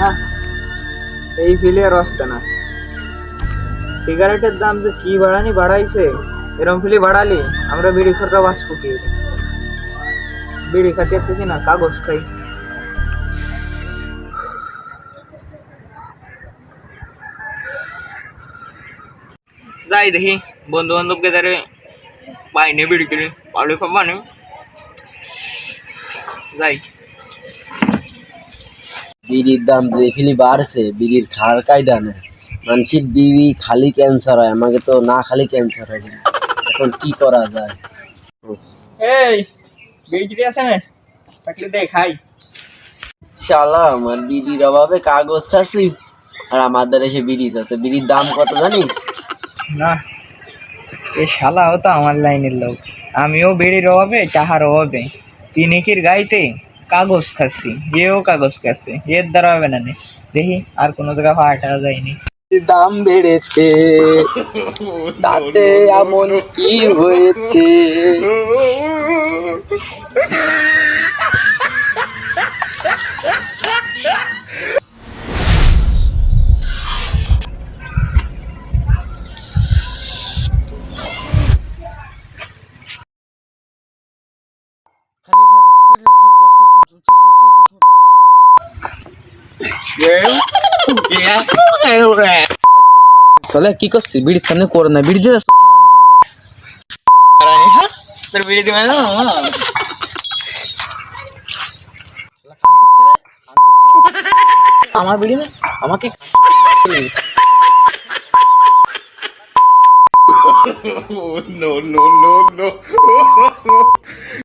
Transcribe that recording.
না। এই ফিলে আর আসছে না। সিগারেটের দাম যে কি বাড়ানি বাড়াইছে, এরম ফিলি বাড়ালি আমরা বিড়ি খরকা বাস কুটি বিড়ি খাতে আসতেছি না কাগজ খাই। যাই দেখি বন্ধু বান্ধবকে তারে পাইনি বিড়ি কিনে পাবলিক খাবানি যাই। বিড়ির দাম যে ফিলি বাড়ছে বিড়ির খাওয়ার কায়দা নেই। মানুষের বিড়ি খালি ক্যান্সার হয় আমাকে তো না খালি ক্যান্সার হয়। এখন কি করা যায়? এই বিড়ি আছে না? থাকলে দে খাই। শালা আমার বিড়ির অভাবে কাগজ খাসি? আর আমাদের এসে বিড়ি আছে বিড়ির দাম কত জানিস? না এ শালাও তো আমার লাইনের লোক। আমিও বেড়ির অভাবে চাহার অভাবে। পিনিকির গাইতে। কাগজ খাচ্ছি এও কাগজ খাচ্ছে এর দ্বারা হবে না দেখি আর কোনো জায়গায় হাঁটা যায়নি। দাম বেড়েছে তাতে এমন কি হয়েছে? চলে কি করছিস? বিড়ির সামনে করে না বিড়ি দিয়ে তোর বিড়ি দিবে না আমার বিড়ি না আমাকে no, no, no, no.